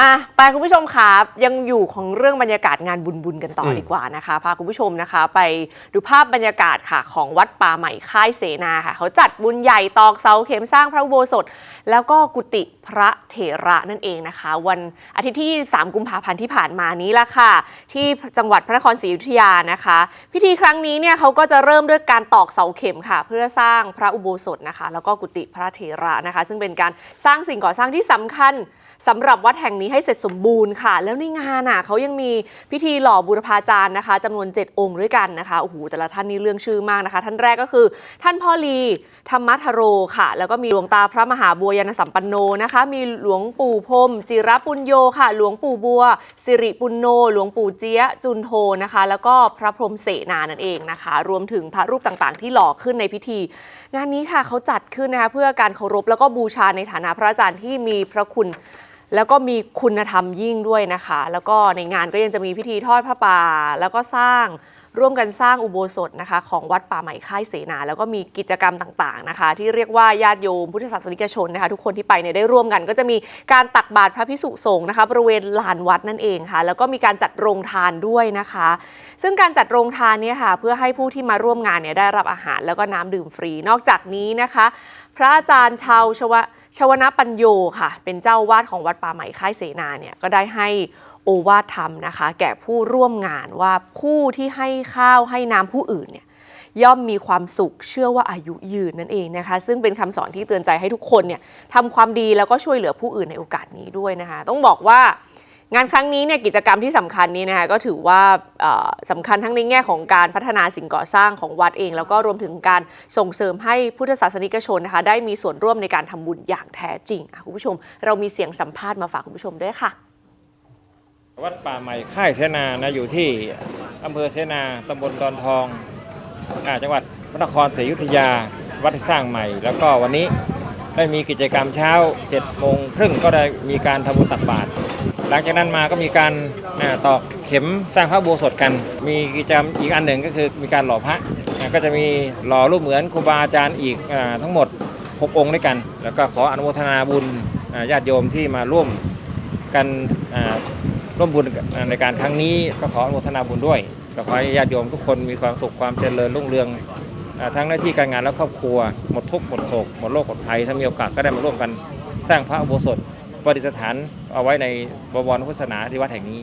อะไปคุณผู้ชมครับยังอยู่ของเรื่องบรรยากาศงานบุญบุญๆกันต่ออมดีกว่านะคะพาคุณผู้ชมนะคะ ไปดูภาพบรรยากาศค่ะของวัดป่าใหม่ค่ายเสนาค่ะ เขาจัดบุญใหญ่ตอกเสาเข็มสร้างพระอุโบสถ แล้วก็กุฏิพระเถระนั่นเองนะคะ วันอาทิตย์ที่ 3 กุมภาพันธ์ที่ผ่านมานี้ละค่ะ ที่จังหวัดพระนครศรีอยุธยานะคะ พิธีครั้งนี้เนี่ยเขาก็จะเริ่มด้วยการตอกเสาเข็มค่ะ เพื่อสร้างพระอุโบสถนะคะ แล้วก็กุฏิพระเถระนะคะ ซึ่งเป็นการสร้างสิ่งก่อสร้างที่สำคัญสำหรับวัดแห่งนี้ให้เสร็จสมบูรณ์ค่ะ แล้วในงานอะเขายังมีพิธีหล่อบูรพาจารย์นะคะจำนวน 7 องค์ด้วยกันนะคะโอ้โหแต่ละท่านนี่เรื่องชื่อมากนะคะ ท่านแรกก็คือ ท่านพ่อลีธรรมทโรค่ะ แล้วก็มีหลวงตาพระมหาบัวยานสัมปันโนนะคะ มีหลวงปู่พรมจิรปุญโยค่ะ หลวงปู่บัว สิริปุณโน หลวงปู่เจี๊ยจุนโทนะคะ แล้วก็พระพรหมเสนานั่นเองนะคะ รวมถึงพระรูปต่างๆ ที่หล่อขึ้นในพิธี งานนี้ค่ะเขาจัดขึ้นนะคะเพื่อการเคารพแล้วก็บูชาในฐานะพระอาจารย์ที่มีพระคุณ แล้วก็มีคุณธรรมยิ่งด้วยนะคะ แล้วก็ในงานก็ยังจะมีพิธีทอดพระป่า แล้วก็สร้างร่วมกันสร้างอุโบสถนะคะของวัดป่าใหม่ค่ายเสนา แล้วก็มีกิจกรรมต่างๆนะคะ ที่เรียกว่าญาติโยมพุทธศาสนิกชนนะคะ ทุกคนที่ไปเนี่ยได้ร่วมกัน ก็จะมีการตักบาตรพระพิสุสงฆ์นะคะ บริเวณลานวัดนั่นเองค่ะ แล้วก็มีการจัดโรงทานด้วยนะคะ ซึ่งการจัดโรงทานเนี่ยค่ะเพื่อให้ผู้ที่มาร่วมงานเนี่ยได้รับอาหารแล้วก็น้ำดื่มฟรี นอกจากนี้นะคะ พระอาจารย์ชาวชวะ ชวนะปัญโยค่ะ เป็นเจ้าวาดของวัดป่าใหม่ค่ายเสนาเนี่ยก็ได้ให้โอวาทธรรมนะคะ แก่ผู้ร่วมงานว่าผู้ที่ให้ข้าวให้น้ำผู้อื่นเนี่ยย่อมมีความสุขเชื่อว่าอายุยืนนั่นเองนะคะ ซึ่งเป็นคำสอนที่เตือนใจให้ทุกคนเนี่ยทำความดีแล้วก็ช่วยเหลือผู้อื่นในโอกาสนี้ด้วยนะคะ ต้องบอกว่า งานครั้งนี้เนี่ยกิจกรรมที่สำคัญนี้นะคะก็ถือว่าเอ่อสำคัญทั้งในแง่ของการพัฒนาสิ่งก่อสร้างของวัดเอง แล้วก็รวมถึงการส่งเสริมให้พุทธศาสนิกชนนะคะได้มีส่วนร่วมในการทำบุญอย่างแท้จริงอะคุณผู้ชม เรามีเสียงสัมภาษณ์มาฝากคุณผู้ชมด้วยค่ะ วัดป่าใหม่ค่ายเสนานะอยู่ที่อำเภอเสนาตำบลดอนทองอจังหวัดพระนครศรีอยุธยาวัดที่สร้างใหม่ แล้วก็วันนี้ ได้มีกิจกรรมเช้า7โมงครึ่งก็ได้มีการทำบุญตักบาตรหลังจากนั้นมาก็มีการตอกเข็มสร้างพระโบสถกัน มีกิจกรรมอีกอันหนึ่งก็คือมีการหล่อพระก็จะมีหล่อรูปเหมือนครูบาอาจารย์อีกอทั้งหมด 6 องค์ด้วยกัน แล้วก็ขออนุโมทนาบุญญาติโยมที่มาร่วมกันร่วมบุญในการครั้งนี้ก็ขออนุโมทนาบุญด้วยก็ขอให้ญาติโยมทุกคนมีความสุขความเจริญรุ่งเรือง ทั้งหน้าที่การงานและครอบครัว หมดทุกข์หมดโศกหมดโรคหมดภัยถ้ามีโอกาสก็ได้มาร่วมกัน สร้างพระอุโบสถประดิษฐานเอาไว้ในบวรพุทธศาสนาที่วัดแห่งนี้